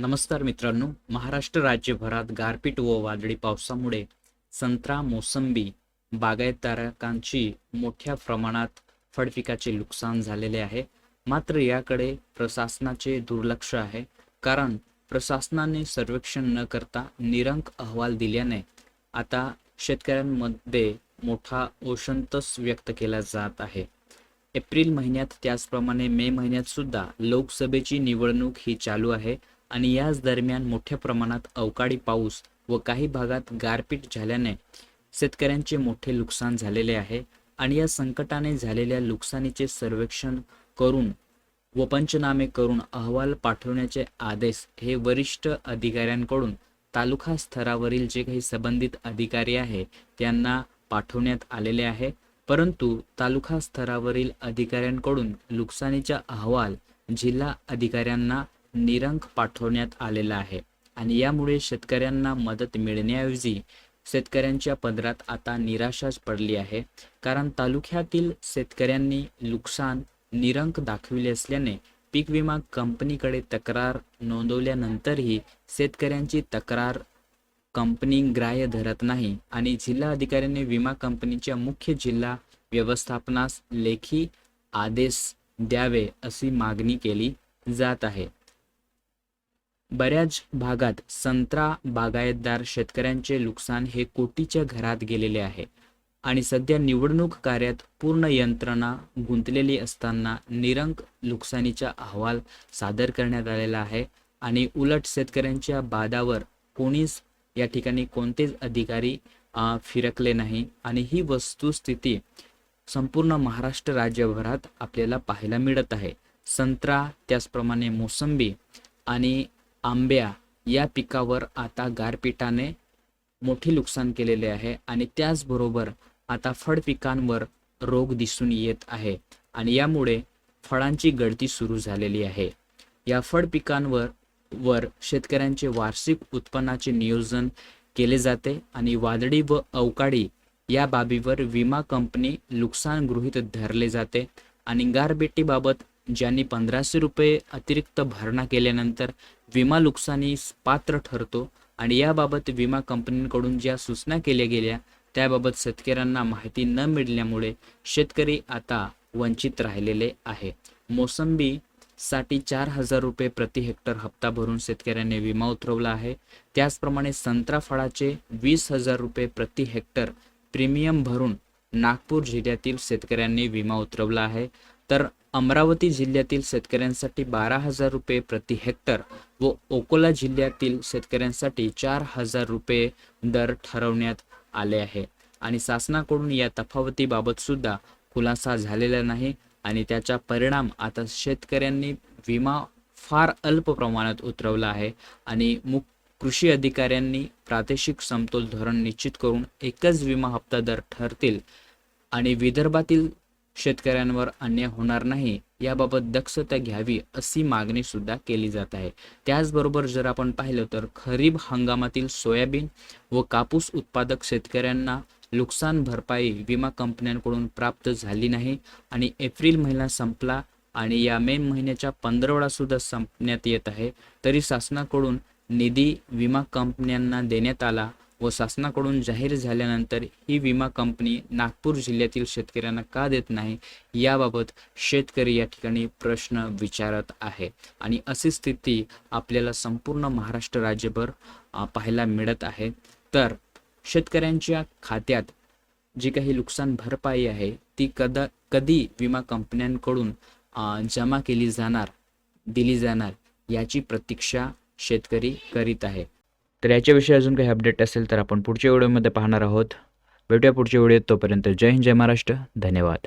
नमस्कार मित्रांनो महाराष्ट्र राज्यभरात गारपीट व वादळी पावसामुळे संत्रा मोसंबी बागायतदारकांची मोठ्या प्रमाणात फळपिकाचे नुकसान झालेले आहे. मात्र याकडे प्रशासनाचे दुर्लक्ष आहे. कारण प्रशासनाने सर्वेक्षण न करता निरंक अहवाल दिल्याने आता शेतकऱ्यांमध्ये मोठा ओशंतस व्यक्त केला जात आहे. एप्रिल महिन्यात त्याचप्रमाणे मे महिन्यात सुद्धा लोकसभेची निवडणूक ही चालू आहे. आणि याच दरम्यान मोठ्या प्रमाणात अवकाळी पाऊस व काही भागात गारपीट झाल्याने शेतकऱ्यांचे मोठे नुकसान झालेले आहे आणि या संकटाने झालेल्या नुकसानीचे सर्वेक्षण करून व पंचनामे करून अहवाल पाठवण्याचे आदेश हे वरिष्ठ अधिकाऱ्यांकडून तालुका स्तरावरील जे काही संबंधित अधिकारी आहे त्यांना पाठवण्यात आलेले आहे. परंतु तालुका स्तरावरील अधिकाऱ्यांकडून नुकसानीचा अहवाल जिल्हा अधिकाऱ्यांना निरंक पाठवण्यात आलेला आहे. आणि यामुळे शेतकऱ्यांना मदत मिळण्याऐवजी शेतकऱ्यांच्या पदरात आता निराशाच पडली आहे. कारण तालुक्यातील शेतकऱ्यांनी नुकसान निरंक दाखविले असल्याने पीक विमा कंपनीकडे तक्रार नोंदवल्यानंतरही शेतकऱ्यांची तक्रार कंपनी ग्राह्य धरत नाही आणि जिल्हा अधिकाऱ्यांनी विमा कंपनीच्या मुख्य जिल्हा व्यवस्थापनास लेखी आदेश द्यावे अशी मागणी केली जात आहे. बऱ्याच भागात संत्रा बागायतदार शेतकऱ्यांचे नुकसान हे कोटीच्या घरात गेलेले आहे आणि सध्या निवडणूक कार्यात पूर्ण यंत्रणा गुंतलेली असताना निरंक नुकसानीचा अहवाल सादर करण्यात आलेला आहे आणि उलट शेतकऱ्यांच्या बादावर कोणीच या ठिकाणी कोणतेच अधिकारी फिरकले नाही आणि ही वस्तुस्थिती संपूर्ण महाराष्ट्र राज्यभरात आपल्याला पाहायला मिळत आहे. संत्रा त्याचप्रमाणे मोसंबी आणि आंब्या या पिकावर आता गारपिटाने मोठे नुकसान केलेले आहे आणि त्याचबरोबर आता फळ पिकांवर रोग दिसून येत आहे आणि यामुळे फळांची गळती सुरू झालेली आहे. या फळ पिकांवर वर शेतकऱ्यांचे वार्षिक उत्पन्नाचे नियोजन केले जाते आणि वादळी व अवकाळी या बाबीवर विमा कंपनी नुकसान गृहीत धरले जाते आणि गारबेटीबाबत ज्यांनी पंधराशे रुपये अतिरिक्त भरणा केल्यानंतर विमा नुकसानीस पात्र ठरतो आणि याबाबत विमा कंपनीकडून ज्या सूचना केल्या गेल्या त्याबाबत शेतकऱ्यांना माहिती न मिळाल्यामुळे शेतकरी आता वंचित राहिलेले आहे. मोसंबी साठी चार हजार रुपये प्रति हेक्टर हप्ता भरून शेतकऱ्यांनी विमा उतरवला आहे. त्याचप्रमाणे संत्रा फळाचे वीस हजार रुपये प्रति हेक्टर प्रीमियम भरून नागपूर जिल्ह्यातील शेतकऱ्यांनी विमा उतरवला आहे. तर अमरावती जिल्ह्यातील शेतकऱ्यांसाठी बारा हजार रुपये प्रति हेक्टर व अकोला जिल्ह्यातील शेतकऱ्यांसाठी चार हजार रुपये दर ठरवण्यात आले आहे. आणि शासनाकडून या तफावतीबाबत सुद्धा खुलासा झालेला नाही आणि त्याचा परिणाम आता शेतकऱ्यांनी विमा फार अल्प प्रमाणात उतरवला आहे आणि मुख कृषी अधिकाऱ्यांनी प्रादेशिक समतोल धोरण निश्चित करून एकच विमा हप्ता दर ठरतील आणि विदर्भातील शेतकऱ्यांवर अन्याय होणार नाही याबाबत दक्षता घ्यावी अशी मागणी सुद्धा केली जात आहे. त्याचबरोबर जर आपण पाहिलं तर खरीप हंगामातील सोयाबीन व कापूस उत्पादक शेतकऱ्यांना नुकसान भरपाई विमा कंपन्यांकडून प्राप्त झाली नाही आणि एप्रिल महिना संपला आणि या मे महिन्याच्या पंधरवडा सुद्धा संपण्यात येत आहे तरी शासनाकडून निधी विमा कंपन्यांना देण्यात आला व शासनाकडून जाहीर झाल्यानंतर ही विमा कंपनी नागपूर जिल्ह्यातील शेतकऱ्यांना का देत नाही याबाबत शेतकरी या ठिकाणी प्रश्न विचारत आहे. आणि अशी स्थिती आपल्याला संपूर्ण महाराष्ट्र राज्यभर पाहायला मिळत आहे. तर शेतकऱ्यांच्या खात्यात जी काही नुकसान भरपाई आहे ती कदा कधी विमा कंपन्यांकडून जमा केली जाणार दिली जाणार याची प्रतीक्षा शेतकरी करीत आहे. तर याच्याविषयी अजून काही अपडेट असेल तर आपण पुढच्या व्हिडिओमध्ये पाहणार आहोत. भेटूया पुढच्या व्हिडिओत तोपर्यंत जय हिंद जय महाराष्ट्र. धन्यवाद.